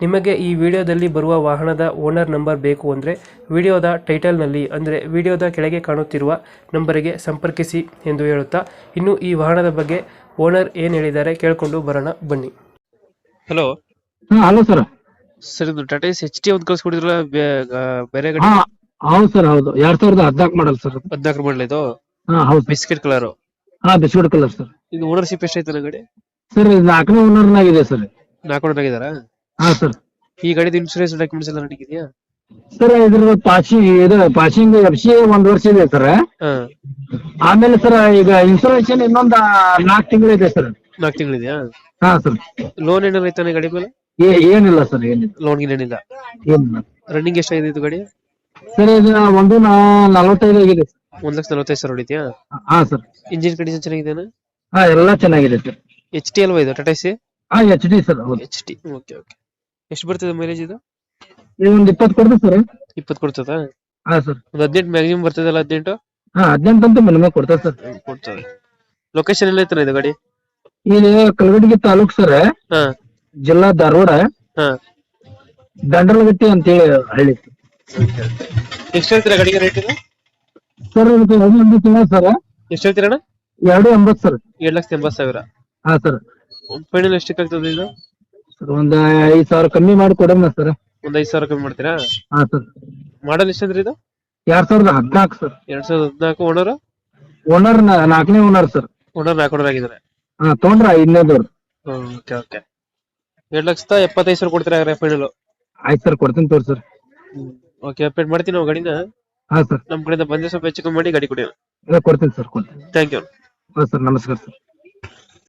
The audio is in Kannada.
ನಿಮಗೆ ಈ ವಿಡಿಯೋದಲ್ಲಿ ಬರುವ ವಾಹನದ ಓನರ್ ನಂಬರ್ ಬೇಕು ಅಂದರೆ ವಿಡಿಯೋದ ಟೈಟಲ್ನಲ್ಲಿ ಅಂದರೆ ವಿಡಿಯೋದ ಕೆಳಗೆ ಕಾಣುತ್ತಿರುವ ನಂಬರಿಗೆ ಸಂಪರ್ಕಿಸಿ ಎಂದು ಹೇಳುತ್ತಾ ಇನ್ನು ಈ ವಾಹನದ ಬಗ್ಗೆ ಓನರ್ ಏನು ಹೇಳಿದ್ದಾರೆ ಕೇಳಿಕೊಂಡು ಬರೋಣ ಬನ್ನಿ. ಹಲೋ. ಹಾ ಹಲೋ ಸರ್. ಸರ್ ಇದು ಟಾಟಾ ಎಚ್ ಟಿ ಒಂದು ಕಳ್ಸಿಕೊಡಿದ್ರಲ್ಲ ಬೇರೆ ಕಡೆ ಹಾ ಹೌದು ಸರ್ ಹೌದು. ಎರಡ್ ಸಾವಿರದ ಹದಿನಾಲ್ಕು ಮಾಡಲ್ ಸರ್. ಹದಿನಾಲ್ಕು ಮಾಡಲ್ ಇದು? ಹಾ ಹೌದು. ಬಿಸ್ಕೆಟ್ ಕಲರ್ ಹಾ ಬಿಸ್ಕೆಟ್ ಕಲರ್ ಸರ್. ಇದು ಓನರ್ಶಿಪ್ ಎಷ್ಟೈತೆ ಗಡಿ? ಸರ್ ಇದು ನಾಲ್ಕನೇ ಓನರ್ನಾಗಿದೆ ಸರ್. ನಾಲ್ಕು ಆಗಿದಾರ? ಹಾ ಸರ್ ಈ ಗಾಡಿದ ಇನ್ಶೂರೆನ್ಸ್ ಡಾಕ್ಯುಮೆಂಟ್ಸ್ ಎಲ್ಲ ನಡೀತಿದ್ಯಾ ಸರ್ ಇದ್ರ ಪಾಸಿಂಗ್ ಇದು ಪಾಸಿಂಗ್ ಎಫ್ ಸಿ ಒಂದ್ ವರ್ಷ ಇದೆ ಸರ್ ಹಾ. ಆಮೇಲೆ ಸರ್ ಈಗ ಇನ್ಸೂರೆನ್ಸ್ ಇನ್ನೊಂದು ನಾಲ್ಕು ತಿಂಗಳು ಇದೆ ಸರ್ ನಾಲ್ಕು ತಿಂಗಳಿದೆಯಾ ಹಾ ಸರ್ ಲೋನ್ ಏನಾರ ಐತಾನೆ ಗಾಡಿ ಮೇಲೆ? ಏ- ಏನಿಲ್ಲ ಸರ್ ಏನಿಲ್ಲ. ಲೋನ್ ಗಿನ್ ಏನಿಲ್ಲ? ಏನಿಲ್ಲ. ರನ್ನಿಂಗ್ ಎಷ್ಟಾಗಿದೆ ಇದು ಗಾಡಿ? ಸರ್ ಇದು ಒಂದು ನಾ- ನಲವತ್ತೈದು ಆಗಿದೆ ಸರ್ ಒಂದ್ ಲಕ್ಷ ನಲವತ್ತೈದು ಸರ್ ಹೊಡಿದ್ಯಾ ಹಾ ಸರ್ ಇಂಜಿನ್ ಕಂಡೀಷನ್ ಚೆನ್ನಾಗಿದೆ ಹಾ ಎಲ್ಲ ಚೆನ್ನಾಗಿದೆ ಸರ್ ಎಚ್ ಟಿ ಅಲ್ವಾ ಇದು? ಟಾಟಾ ಸಿ ಹಾ ಎಚ್ ಡಿ ಸರ್ ಹೌದು. ಎಚ್ ಟಿ ಓಕೆ ಓಕೆ ಎಷ್ಟು ಬರ್ತದೆ ಮೈಲೇಜ್ ಇದು? ಇದು ಒಂದು ಇಪ್ಪತ್ತು ಕೊಡ್ತೀವಿ ಸರ್. ಇಪ್ಪತ್ತು ಕೊಡ್ತದ? ಹಾ ಸರ್. ಒಂದು ಹದಿನೆಂಟು ಮ್ಯಾಕ್ಸಿಮಮ್ ಬರ್ತದಲ್ಲ ಹದಿನೆಂಟು? ಹಾ ಹದಿನೆಂಟು ಅಂತ ಮಿನಿಮಮ್ ಕೊಡ್ತಾರೆ ಸರ್. ಕೊಡ್ತದೆ. ಲೊಕೇಶನ್ ಎಲ್ಲ ಐತನ ಇದು ಗಾಡಿ? ಇದು ಕಲಗಡಿಗೆ ತಾಲೂಕ್ ಸರ್. ಹಾ. ಜಿಲ್ಲಾ ಧಾರವಾಡ. ಹಾ. ದಂಡಲಗಟ್ಟಿ ಅಂತೇಳಿ ಹಳ್ಳಿ. ಎಷ್ಟು ಹೇಳ್ತೀರಾ ಗಾಡಿಗೆ ರೇಟ್ ಇದು? ಸರ್ ಇದಕ್ಕೆ ಎರಡು ಒಂದು ತಿಂಗಳು ಸರ್. ಎಷ್ಟು ಹೇಳ್ತೀರಣ್ಣ? ಎರಡು ಎಂಬತ್ತು ಸರ್. ಎರಡು ಲಕ್ಷದ ಎಂಬತ್ತು ಸಾವಿರ. ಹಾ ಸರ್. ಫೈನಲ್ ಎಷ್ಟಕ್ಕೆ ಆಗ್ತದೆ ಇದು? ಸರ್ ಒಂದ್ ಐದ್ ಸಾವಿರ ಕಮ್ಮಿ ಮಾಡಿ ಕೊಡೋಣ ಸರ್. ಒಂದ್ ಐದ್ ಸಾವಿರ ಕಮ್ಮಿ ಮಾಡ್ತೀರಾ? ಹಾ ಸರ್. ಮಾಡಲ್ ಎಷ್ಟಂದ್ರಿ ಇದು? ಎರಡ್ ಸಾವಿರದ ಹದಿನಾಲ್ಕು ಸರ್. ಎರಡ್ ಸಾವಿರದ ಹದಿನಾಲ್ಕು ಓನರ್? ಓನರ್ ನಾಲ್ಕನೇ ಓನರ್ ಸರ್. ಓನರ್ ನಾಲ್ಕು ಓನರ್ ಆಗಿದ್ದಾರೆ. ಹಾ ತೊಗೊಂಡ್ರ ಐದನೇದವ್ರು. Okay okay. ಎರಡು ಲಕ್ಷದ ಎಪ್ಪತ್ತೈದು ಸಾವಿರ ಕೊಡ್ತೀರಾ ಫೈನಲ್ ಆಯ್ತು ಸರ್ ಕೊಡ್ತೀನಿ ತೋರಿ ಸರ್. ಓಕೆ ಅಪ್ಡೇಟ್ ಮಾಡ್ತೀನಿ ನಾವು ಗಾಡಿನ. ಹಾ ಸರ್. ನಮ್ಮ ಕಡೆಯಿಂದ ಬಂದ್ರೆ ಸ್ವಲ್ಪ ಹೆಚ್ಚು ಕಮ್ಮಿ ಮಾಡಿ ಗಾಡಿ ಕೊಡಿ. ಕೊಡ್ತೀನಿ ಸರ್ ಕೊಡ್ತೀನಿ. ಥ್ಯಾಂಕ್ ಯು ಹಾಂ ಸರ್ ನಮಸ್ಕಾರ ಸರ್.